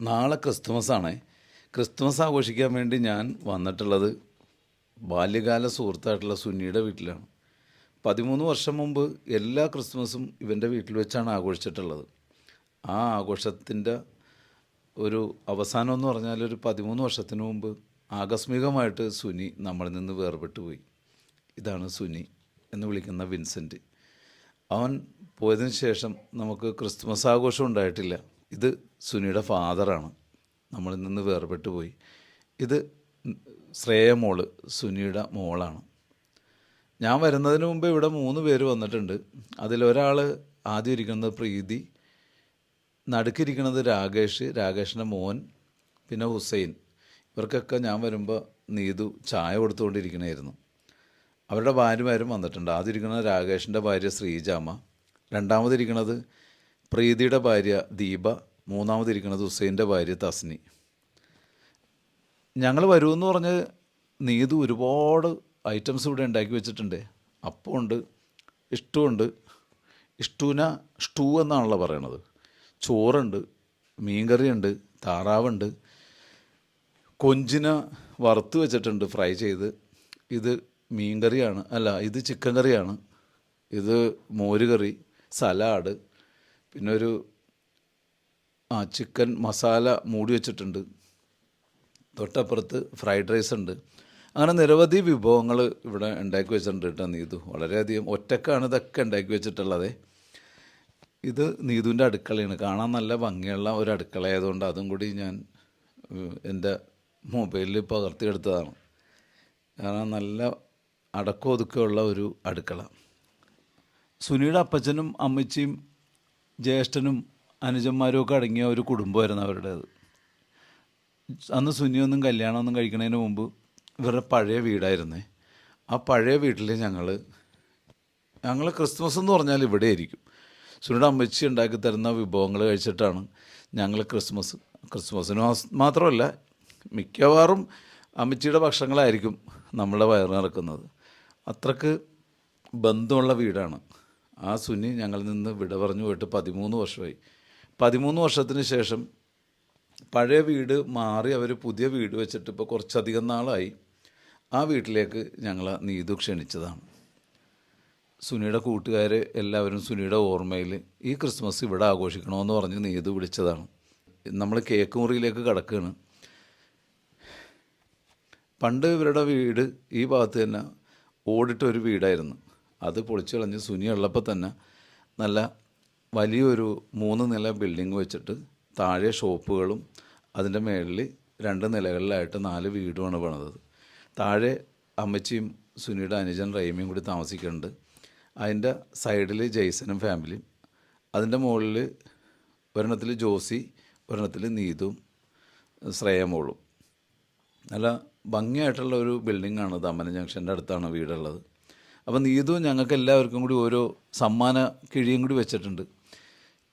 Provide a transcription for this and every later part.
നാളെ ക്രിസ്തുമസ് ആണ് ക്രിസ്തുമസ് ആഘോഷിക്കാൻ വേണ്ടി ഞാൻ വന്നിട്ടുള്ളത് ബാല്യകാല സുഹൃത്തായിട്ടുള്ള സുനിയുടെ വീട്ടിലാണ്. പതിമൂന്ന് വർഷം മുമ്പ് എല്ലാ ക്രിസ്തുമസും ഇവന്റെ വീട്ടിൽ വെച്ചാണ് ആഘോഷിച്ചിട്ടുള്ളത്. ആ ആഘോഷത്തിന്റെ ഒരു അവസാനം എന്ന് പറഞ്ഞാൽ ഒരു പതിമൂന്ന് വർഷത്തിന് മുമ്പ് ആകസ്മികമായിട്ട് സുനി നമ്മളിൽ നിന്ന് വേർപെട്ടു പോയി. ഇതാണ് സുനി എന്ന് വിളിക്കുന്ന വിൻസെന്റ് അവൻ പോയതിന് ശേഷം നമുക്ക് ക്രിസ്തുമസ് ആഘോഷം ഉണ്ടായിട്ടില്ല. ഇത് സുനിയുടെ ഫാദറാണ്. നമ്മളിൽ നിന്ന് വേർപെട്ടു പോയി. ഇത് ശ്രേയ മോൾ സുനിയുടെ മോളാണ്. ഞാൻ വരുന്നതിന് മുമ്പ് ഇവിടെ മൂന്ന് പേര് വന്നിട്ടുണ്ട്. അതിലൊരാൾ ആദ്യം ഇരിക്കുന്നത് പ്രീതി നടുക്കിരിക്കുന്നത് രാകേഷ് രാകേഷിന്റെ മോൻ പിന്നെ ഹുസൈൻ. ഇവർക്കൊക്കെ ഞാൻ വരുമ്പോൾ നീതു ചായ കൊടുത്തുകൊണ്ടിരിക്കണമായിരുന്നു അവരുടെ ഭാര്യമാരും വന്നിട്ടുണ്ട്. ആദ്യം ഇരിക്കുന്നത് രാകേഷിന്റെ ഭാര്യ ശ്രീജാമ രണ്ടാമതിരിക്കുന്നത് പ്രീതിയുടെ ഭാര്യ ദീപ മൂന്നാമതിരിക്കുന്നത് ഹുസൈന്റെ ഭാര്യ തസ്നി. ഞങ്ങൾ വരുമെന്ന് പറഞ്ഞ് നീതു ഒരുപാട് ഐറ്റംസ് ഇവിടെ ഉണ്ടാക്കി വെച്ചിട്ടുണ്ട്. അപ്പമുണ്ട് ഇഷ്ടമുണ്ട് ഇഷ്ടൂന സ്റ്റൂ എന്നാണല്ലോ പറയണത്. ചോറുണ്ട് മീൻകറിയുണ്ട് താറാവുണ്ട്. കൊഞ്ചിന വറുത്ത് വെച്ചിട്ടുണ്ട് ഫ്രൈ ചെയ്ത്. ഇത് മീൻകറിയാണ് അല്ല ഇത് ചിക്കൻ കറിയാണ്. ഇത് മോര് കറി സലാഡ് പിന്നെ ഒരു ആ ചിക്കൻ മസാല മൂടി വെച്ചിട്ടുണ്ട്. തൊട്ടപ്പുറത്ത് ഫ്രൈഡ് റൈസ് ഉണ്ട്. അങ്ങനെ നിരവധി വിഭവങ്ങൾ ഇവിടെ ഉണ്ടാക്കി വെച്ചിട്ടുണ്ട് കേട്ടോ നീതു. വളരെയധികം ഒറ്റക്കാണ് ഇതൊക്കെ ഉണ്ടാക്കി വെച്ചിട്ടുള്ളത്. ഇത് നീതുവിന്റെ അടുക്കളയാണ്. കാണാൻ നല്ല ഭംഗിയുള്ള ഒരു അടുക്കളയായതുകൊണ്ട് അതും കൂടി ഞാൻ എന്റെ മൊബൈലിൽ പകർത്തിയെടുത്തതാണ്. കാരണം നല്ല അടക്കം ഒതുക്കമുള്ള ഒരു അടുക്കള. സുനിയുടെ അപ്പച്ചനും അമ്മച്ചിയും ജ്യേഷ്ഠനും അനുജന്മാരും ഒക്കെ അടങ്ങിയ ഒരു കുടുംബമായിരുന്നു അവരുടേത്. അന്ന് സുനിയൊന്നും കല്യാണമൊന്നും കഴിക്കുന്നതിന് മുമ്പ് ഇവരുടെ പഴയ വീടായിരുന്നേ. ആ പഴയ വീട്ടിൽ ഞങ്ങൾ ഞങ്ങൾ ക്രിസ്മസ് എന്ന് പറഞ്ഞാൽ ഇവിടെ ആയിരിക്കും. സുനിയുടെ അമ്മച്ചി ഉണ്ടാക്കി തരുന്ന വിഭവങ്ങൾ കഴിച്ചിട്ടാണ് ഞങ്ങൾ ക്രിസ്മസ് ക്രിസ്മസിന് മാത്രമല്ല മിക്കവാറും അമ്മച്ചിയുടെ ഭക്ഷണങ്ങളായിരിക്കും നമ്മളുടെ വയറിനിറക്കുന്നത്. അത്രയ്ക്ക് ബന്ധമുള്ള വീടാണ്. ആ സുനി ഞങ്ങളിൽ നിന്ന് വിട പറഞ്ഞു പോയിട്ട് പതിമൂന്ന് വർഷമായി. പതിമൂന്ന് വർഷത്തിന് ശേഷം പഴയ വീട് മാറി അവർ പുതിയ വീട് വെച്ചിട്ട് ഇപ്പോൾ കുറച്ചധികം നാളായി. ആ വീട്ടിലേക്ക് ഞങ്ങൾ നീതു ക്ഷണിച്ചതാണ്. സുനിയുടെ കൂട്ടുകാർ എല്ലാവരും സുനിയുടെ ഓർമ്മയിൽ ഈ ക്രിസ്മസ് ഇവിടെ ആഘോഷിക്കണമെന്ന് പറഞ്ഞ് നീതു വിളിച്ചതാണ്. നമ്മൾ കേക്ക് മുറിയിലേക്ക് കിടക്കുകയാണ് പണ്ട് ഇവരുടെ വീട് ഈ ഭാഗത്ത് തന്നെ ഓടിട്ട ഒരു വീടായിരുന്നു. അത് പൊളിച്ചു കളഞ്ഞ് സുനി ഉള്ളപ്പോൾ തന്നെ നല്ല വലിയൊരു മൂന്ന് നില ബിൽഡിംഗ് വെച്ചിട്ട് താഴെ ഷോപ്പുകളും അതിന്റെ മേളിൽ രണ്ട് നിലകളിലായിട്ട് നാല് വീടുമാണ് പണിതത്. താഴെ അമ്മച്ചിയും സുനിയുടെ അനുജൻ റൈമിയും കൂടി താമസിക്കുന്നുണ്ട്. അതിന്റെ സൈഡിൽ ജെയ്സനും ഫാമിലിയും അതിന്റെ മുകളിൽ ഒരെണ്ണത്തിൽ ജോസി ഒരെണ്ണത്തിൽ നീതും ശ്രേയമോളും. നല്ല ഭംഗിയായിട്ടുള്ള ഒരു ബിൽഡിങ്ങാണ് ദമന ജംഗ്ഷന്റെ അടുത്താണ് വീടുള്ളത്. അപ്പോൾ നീതു ഞങ്ങൾക്ക് എല്ലാവർക്കും കൂടി ഓരോ സമ്മാന കിഴിയും കൂടി വെച്ചിട്ടുണ്ട്.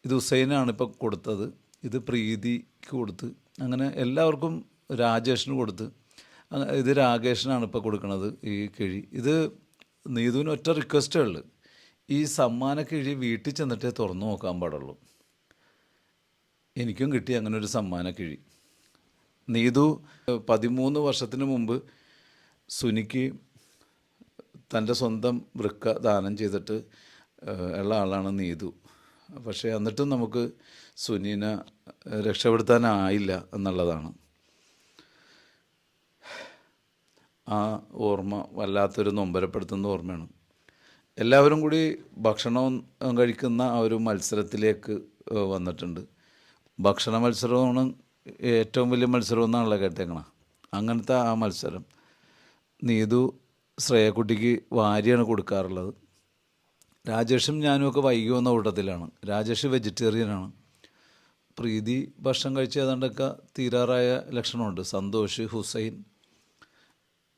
ഇത് ഹുസൈനാണ് ഇപ്പോൾ കൊടുത്തത്. ഇത് പ്രീതിക്ക് കൊടുത്ത്. അങ്ങനെ എല്ലാവർക്കും രാജേഷിന് കൊടുത്ത്. ഇത് രാകേഷിനാണ് ഇപ്പോൾ കൊടുക്കുന്നത് ഈ കിഴി. ഇത് നീതുവിന് ഒറ്റ റിക്വസ്റ്റേ ഉള്ളൂ. ഈ സമ്മാന കിഴി വീട്ടിൽ ചെന്നിട്ടേ തുറന്നു നോക്കാൻ പാടുള്ളൂ. എനിക്കും കിട്ടി അങ്ങനെ ഒരു സമ്മാന കിഴി. നീതു പതിമൂന്ന് വർഷത്തിന് മുമ്പ് സുനിക്ക് തന്റെ സ്വന്തം വൃക്ക ദാനം ചെയ്തിട്ട് ഉള്ള ആളാണ് നീതു. പക്ഷേ എന്നിട്ടും നമുക്ക് സുനീന രക്ഷപ്പെടുത്താനായില്ല എന്നുള്ളതാണ്. ആ ഓർമ്മ വല്ലാത്തൊരു നൊമ്പരപ്പെടുത്തുന്ന ഓർമ്മയാണ്. എല്ലാവരും കൂടി ഭക്ഷണം കഴിക്കുന്ന ആ ഒരു മത്സരത്തിലേക്ക് വന്നിട്ടുണ്ട്. ഭക്ഷണ മത്സരമാണ് ഏറ്റവും വലിയ മത്സരം എന്നാണല്ലോ കേട്ടേക്കണ. അങ്ങനത്തെ ആ മത്സരം. നീതു ശ്രേയക്കുട്ടിക്ക് വാരിയാണ് കൊടുക്കാറുള്ളത്. രാജേഷും ഞാനും ഒക്കെ വൈകി വന്ന കൂട്ടത്തിലാണ്. രാജേഷ് വെജിറ്റേറിയനാണ് പ്രീതി ഭക്ഷണം കഴിച്ച് ഏതാണ്ടൊക്കെ തീരാറായ ലക്ഷണമുണ്ട്. സന്തോഷ് ഹുസൈൻ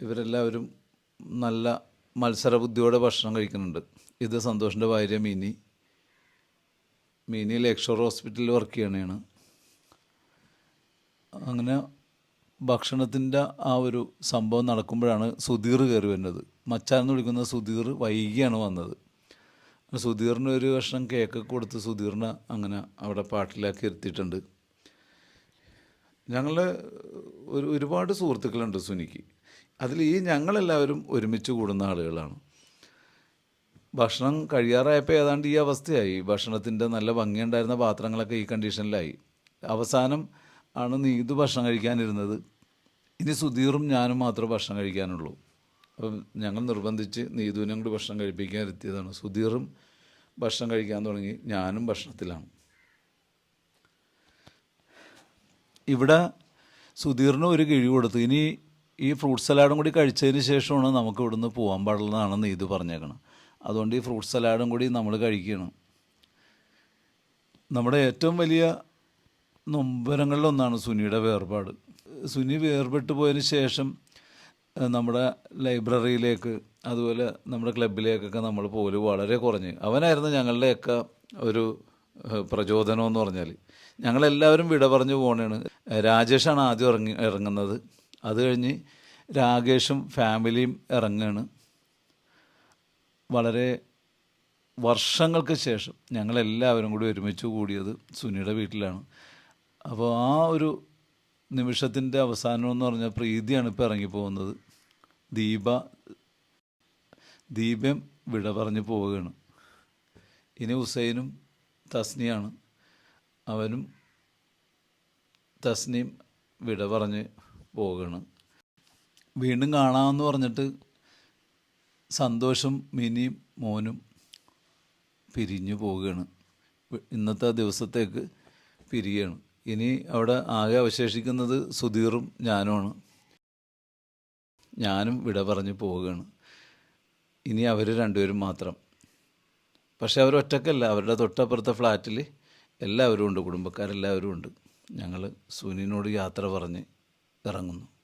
ഇവരെല്ലാവരും നല്ല മത്സരബുദ്ധിയോടെ ഭക്ഷണം കഴിക്കുന്നുണ്ട്. ഇത് സന്തോഷിന്റെ ഭാര്യ മിനി. മിനി ലേക്ഷോർ ഹോസ്പിറ്റലിൽ വർക്ക് ചെയ്യണതാണ് അങ്ങനെ ഭക്ഷണത്തിന്റെ ആ ഒരു സംഭവം നടക്കുമ്പോഴാണ് സുധീർ കയറി വരുന്നത്. മച്ചാൻ വിളിക്കുന്ന സുധീർ വൈകിയാണ് വന്നത്. സുധീറിന് ഒരു കഷ്ണം കേക്കൊക്കെ കൊടുത്ത് സുധീറിനെ അങ്ങനെ അവിടെ പാട്ടിലാക്കി ഇരുത്തിയിട്ടുണ്ട്. ഞങ്ങൾ ഒരു ഒരുപാട് സുഹൃത്തുക്കളുണ്ട് സുനിക്ക്. അതിൽ ഈ ഞങ്ങളെല്ലാവരും ഒരുമിച്ച് കൂടുന്ന ആളുകളാണ്. ഭക്ഷണം കഴിയാറായപ്പോൾ ഏതാണ്ട് ഈ അവസ്ഥയായി. ഭക്ഷണത്തിന്റെ നല്ല ഭംഗിയുണ്ടായിരുന്ന പാത്രങ്ങളൊക്കെ ഈ കണ്ടീഷനിലായി അവസാനം ആണ് നീതു ഭക്ഷണം കഴിക്കാനിരുന്നത്. ഇനി സുധീറും ഞാനും മാത്രമേ ഭക്ഷണം കഴിക്കാനുള്ളൂ. അപ്പം ഞങ്ങൾ നിർബന്ധിച്ച് നീതുവിനും കൂടി ഭക്ഷണം കഴിപ്പിക്കാൻ എത്തിയതാണ് സുധീറും ഭക്ഷണം കഴിക്കാൻ തുടങ്ങി. ഞാനും ഭക്ഷണത്തിലാണ്. ഇവിടെ സുധീറിന് ഒരു കിഴി കൊടുത്തു. ഇനി ഈ ഫ്രൂട്ട് സലാഡും കൂടി കഴിച്ചതിന് ശേഷമാണ് നമുക്ക് ഇവിടുന്ന് പോകാൻ പാടുള്ളതാണ് നീതു പറഞ്ഞേക്കണം അതുകൊണ്ട് ഈ ഫ്രൂട്ട് സലാഡും കൂടി നമ്മൾ കഴിക്കണം. നമ്മുടെ ഏറ്റവും വലിയ നൊമ്പരങ്ങളിലൊന്നാണ് സുനിയുടെ വേർപാട്. സുനി വേർപെട്ട് പോയതിന് ശേഷം നമ്മുടെ ലൈബ്രറിയിലേക്ക് അതുപോലെ നമ്മുടെ ക്ലബിലേക്കൊക്കെ നമ്മൾ പോലും വളരെ കുറഞ്ഞ്. അവനായിരുന്നു ഞങ്ങളുടെയൊക്കെ ഒരു പ്രചോദനം എന്ന് പറഞ്ഞാൽ ഞങ്ങളെല്ലാവരും വിട പറഞ്ഞു പോകണേണ് രാജേഷാണ് ആദ്യം ഇറങ്ങി ഇറങ്ങുന്നത്. അത് കഴിഞ്ഞ് രാകേഷും ഫാമിലിയും ഇറങ്ങുകയാണ് വളരെ വർഷങ്ങൾക്ക് ശേഷം ഞങ്ങളെല്ലാവരും കൂടി ഒരുമിച്ച് കൂടിയത് സുനിയുടെ വീട്ടിലാണ്. അപ്പോൾ ആ ഒരു നിമിഷത്തിന്റെ അവസാനം എന്ന് പറഞ്ഞാൽ പ്രീതിയാണ് ഇപ്പോൾ ഇറങ്ങിപ്പോകുന്നത്. ദീപ ദീപം വിട പറഞ്ഞു പോവുകയാണ്. ഇനി ഹുസൈനും തസ്നിയാണ്. അവനും തസ്നിയും വിട പറഞ്ഞ് പോവുകയാണ്. വീണ്ടും കാണാമെന്ന് പറഞ്ഞിട്ട് സന്തോഷം മിനിയും മോനും പിരിഞ്ഞു പോവുകയാണ്. ഇന്നത്തെ ദിവസത്തേക്ക് പിരിയുകയാണ്. ഇനി അവിടെ ആകെ അവശേഷിക്കുന്നത് സുധീറും ഞാനുമാണ്. ഞാനും വിട പറഞ്ഞ് പോവുകയാണ്. ഇനി അവർ രണ്ടുപേരും മാത്രം. പക്ഷെ അവർ ഒറ്റക്കല്ല. അവരുടെ തൊട്ടപ്പുറത്തെ ഫ്ലാറ്റിൽ എല്ലാവരും ഉണ്ട്. കുടുംബക്കാരെല്ലാവരും ഉണ്ട്. ഞങ്ങൾ സുനിനോട് യാത്ര പറഞ്ഞ് ഇറങ്ങുന്നു.